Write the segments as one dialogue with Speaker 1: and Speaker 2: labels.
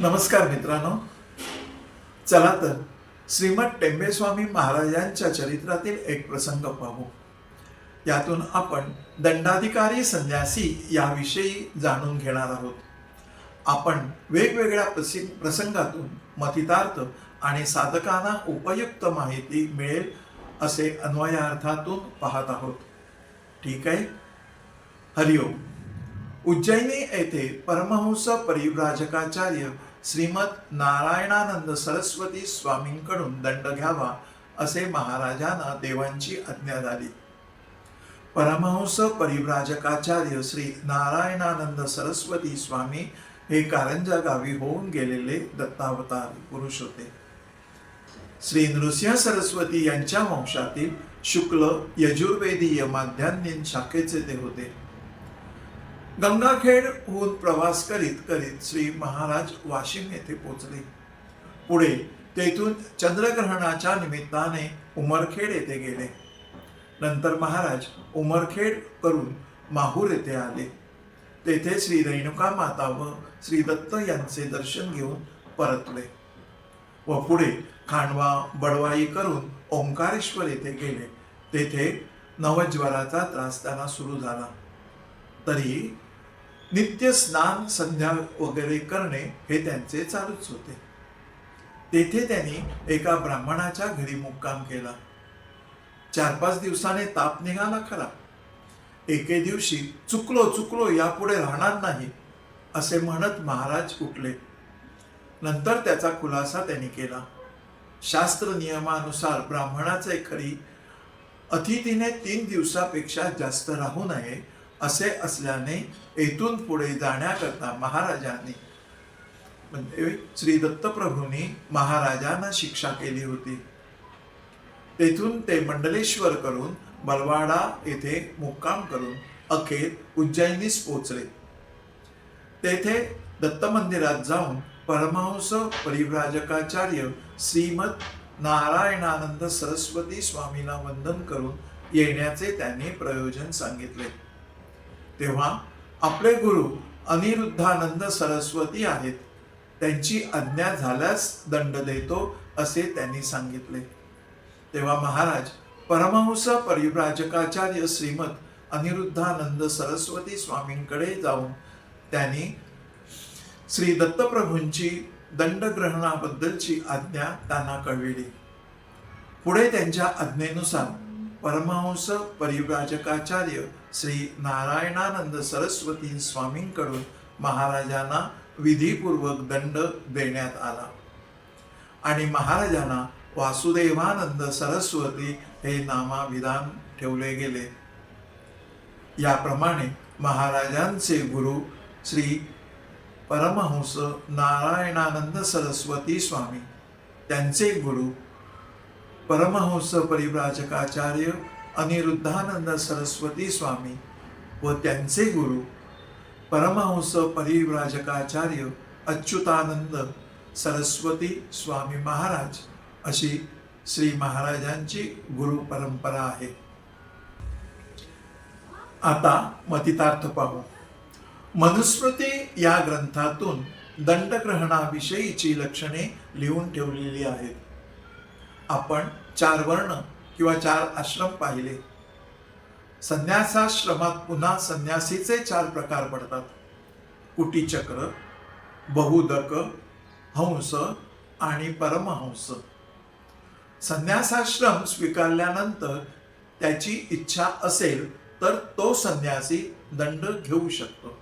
Speaker 1: नमस्कार मित्रांनो. चला तर श्रीमद टेंबेस्वामी महाराजांच्या चरित्रातील एक प्रसंग पाहू. यातून आपण दंडाधिकारी संन्यासी याविषयी जाणून घेणार आहोत. आपण वेगवेगळ्या प्रसिंग प्रसंगातून मतितार्थ आणि साधकांना उपयुक्त माहिती मिळेल असे अन्वयार्थातून पाहत आहोत. ठीक आहे? हरिओम. उज्जैनी येथे परमहंस परिव्राजकाचार्य श्रीमद नारायणानंद सरस्वती स्वामींकडून दंड घ्यावा असे महाराजांना देवांची आज्ञा झाली. परमहंस परिव्राजकाचार्य श्री नारायणानंद सरस्वती स्वामी हे कारंजा गावी होऊन गेलेले दत्तावतार पुरुष होते. श्री नृसिंह सरस्वती यांच्या वंशातील शुक्ल यजुर्वेदीय माध्यान्हीन शाखेचे ते होते. गंगाखेडहून प्रवास करीत करीत श्री महाराज वाशिम येथे पोचले. पुढे तेथून चंद्रग्रहणाच्या निमित्ताने उमरखेड येथे गेले. नंतर महाराज उमरखेड करून माहूर येथे आले. तेथे श्री रेणुका माता व श्री दत्त यांचे दर्शन घेऊन परतले व पुढे खांडवा बडवाई करून ओंकारेश्वर येथे गेले. तेथे नवज्वराचा त्रास त्यांना सुरू झाला. तरी नित्य स्नान संध्या वगैरे करणे हे त्यांचे चालूच होते. तेथे त्यांनी एका ब्राह्मणाच्या घरी मुक्काम केला. चार पाच दिवसाने ताप निघाला खरा. एके दिवशी चुकलो चुकलो यापुढे राहणार नाही असे म्हणत महाराज उठले. नंतर त्याचा खुलासा त्यांनी केला. शास्त्र नियमानुसार ब्राह्मणाचे खरी अतिथीने तीन दिवसापेक्षा जास्त राहू नये असे असल्याने येथून पुढे जाण्याकरता महाराजांनी म्हणजे श्री दत्तप्रभूंनी महाराजांना शिक्षा केली होती. तेथून ते मंडलेश्वर करून बलवाडा येथे मुक्काम करून अखेर उज्जैनीस पोचले तेथे दत्त मंदिरात जाऊन परमहंस परिव्राजकाचार्य श्रीमद नारायणानंद सरस्वती स्वामींना वंदन करून येण्याचे त्यांनी प्रयोजन सांगितले. तेव्हा आपले गुरु अनिरुद्धानंद सरस्वती आहेत. त्यांची आज्ञा झाल्यास दंड देतो असे त्यांनी सांगितले. तेव्हा महाराज परमहंस परिव्राजकाचार्य श्रीमत अनिरुद्धानंद सरस्वती स्वामींकडे जाऊन त्यांनी श्री दत्तप्रभूंची दंडग्रहणाबद्दलची आज्ञा त्यांना कळविली. पुढे त्यांच्या आज्ञेनुसार परमहंस परिव्राजकाचार्य श्री नारायणानंद सरस्वती स्वामींकडून महाराजांना विधीपूर्वक दंड देण्यात आला. आणि महाराजांना वासुदेवानंद सरस्वती हे नामाविधान ठेवले गेले. याप्रमाणे महाराजांचे गुरु श्री परमहंस नारायणानंद सरस्वती स्वामी त्यांचे गुरु परमहंस परिव्राजकाचार्य अनिरुद्धानंद सरस्वती स्वामी व त्यांचे गुरु परमहंस परिव्राजकाचार्य अच्युतानंद सरस्वती स्वामी महाराज अशी श्री महाराजांची गुरु परंपरा आहे. आता मतितार्थ पाहू. मनुस्मृती या ग्रंथातून दंडग्रहणाविषयीची लक्षणे लिहून ठेवलेली आहेत. आपण चार वर्ण किंवा चार आश्रम पाहिले. संन्यासाश्रमात पुन्हा संन्यासीचे चार प्रकार पडतात. कुटीचक्र बहुदक हंस आणि परमहंस. संन्यासाश्रम स्वीकारल्यानंतर त्याची इच्छा असेल तर तो संन्यासी दंड घेऊ शकतो.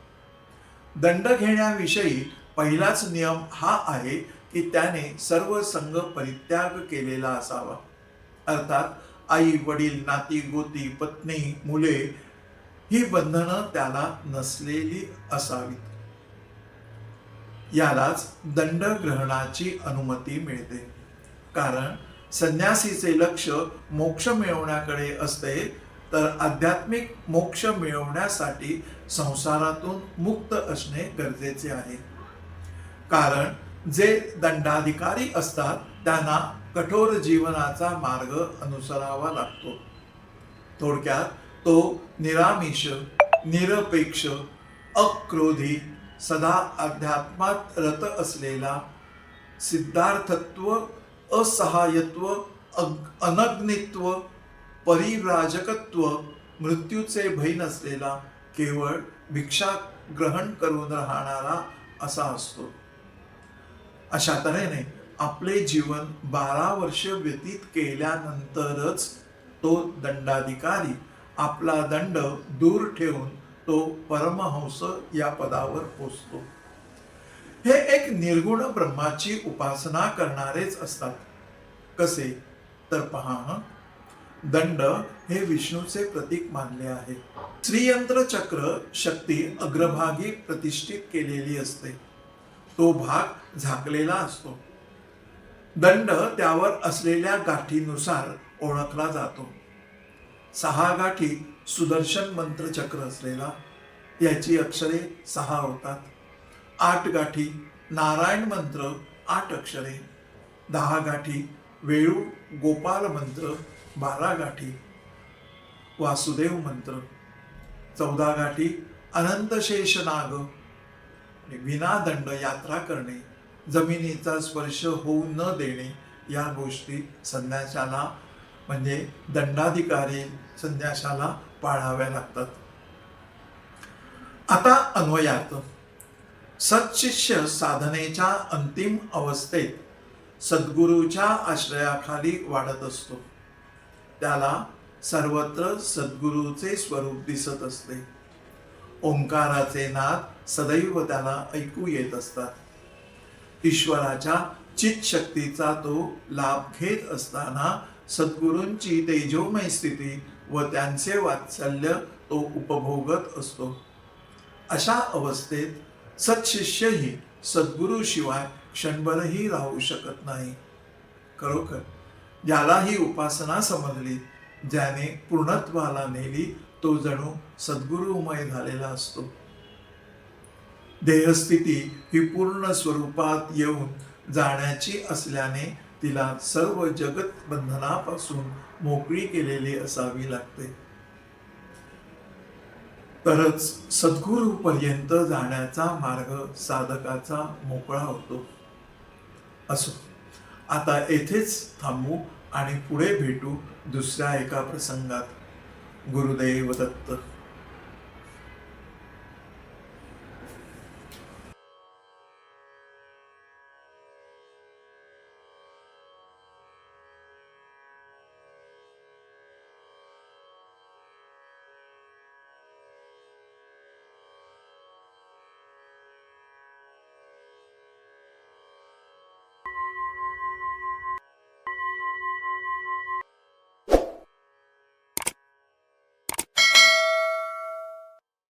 Speaker 1: दंड घेण्याविषयी पहिलाच नियम हा आहे की त्याने सर्व संघ परित्याग केलेला असावा. अर्थात आई वडील नाती गोती पत्नी मुले ही बंधनं त्याला नसलेली असावीत. यालाच दंडग्रहणाची अनुमती मिळते. कारण संन्यासीचे लक्ष मोक्ष मिळवण्याकडे असते तर आध्यात्मिक मोक्ष मिळवण्यासाठी संसारातून मुक्त असणे गरजेचे आहे. कारण जे दंडाधिकारी असतात त्यांना कठोर जीवनाचा मार्ग अनुसरावा लागतो. थोडक्यात तो निरामिष निरपेक्ष अक्रोधी सदा अध्यात्मात रत असलेला सिद्धार्थत्व असहायत्व अग- अनग्नित्व परिव्राजकत्व मृत्यूचे भय नसलेला केवळ भिक्षा ग्रहण करून राहणारा असा असतो. अशा तऱ्हेने आपले जीवन बारा वर्ष व्यतीत केल्यानंतरच तो दंडाधिकारी आपला दंड दूर ठेवून तो परमहंस या पदावर पोचतो. हे एक निर्गुण ब्रह्माची उपासना करणारेच असतात. कसे? तर पहा दंड हे विष्णूचे प्रतीक मानले आहे. श्रीयंत्र चक्र शक्ती अग्रभागी प्रतिष्ठित केलेली असते. तो भाग झाकलेला असतो. दंड त्यावर असलेल्या गाठीनुसार ओळखला जातो. सहा गाठी सुदर्शन मंत्र चक्र असलेला याची अक्षरे सहा होतात. आठ गाठी नारायण मंत्र आठ अक्षरे. दहा गाठी वेळू गोपाल मंत्र बारा गाठी वासुदेव मंत्र. चौदा गाठी अनंतशेष नाग विनादंड यात्रा करणे जमिनीचा स्पर्श होऊ न देणे या गोष्टी संन्याशाला म्हणजे दंडाधिकारी संन्याशाला पाळाव्या लागतात. आता अन्वयार्थ. सत्शिष्य साधनेच्या अंतिम अवस्थेत सद्गुरूच्या आश्रयाखाली वाढत असतो. त्याला सर्वत्र सद्गुरूचे स्वरूप दिसत असते. ओंकाराचे नाद सदैव त्याला ऐकू येत असतात. ईश्वराच्या चित शक्तीचा तो लाभ घेत असताना सद्गुरूंची तेजोमय स्थिती व त्यांचे वात्सल्य तो उपभोगत असतो. अशा अवस्थेत सत्शिष्यही सद्गुरूशिवाय क्षणभरही राहू शकत नाही. खरोखर ज्याला ही उपासना समजली. ज्याने पूर्णत्वाला नेली तो जणू सद्गुरुमय झालेला असतो. देहस्थिती ही पूर्ण स्वरूपात येऊन जाण्याची असल्याने तिला सर्व जगत बंधनापासून मोकळी केलेली असावी लागते. तरच सद्गुरू पर्यंत जाण्याचा मार्ग साधकाचा मोकळा होतो. असो आता येथेच थांबू. आणि पुढे भेटू दुसऱ्या एका प्रसंगात. गुरुदैव दत्त.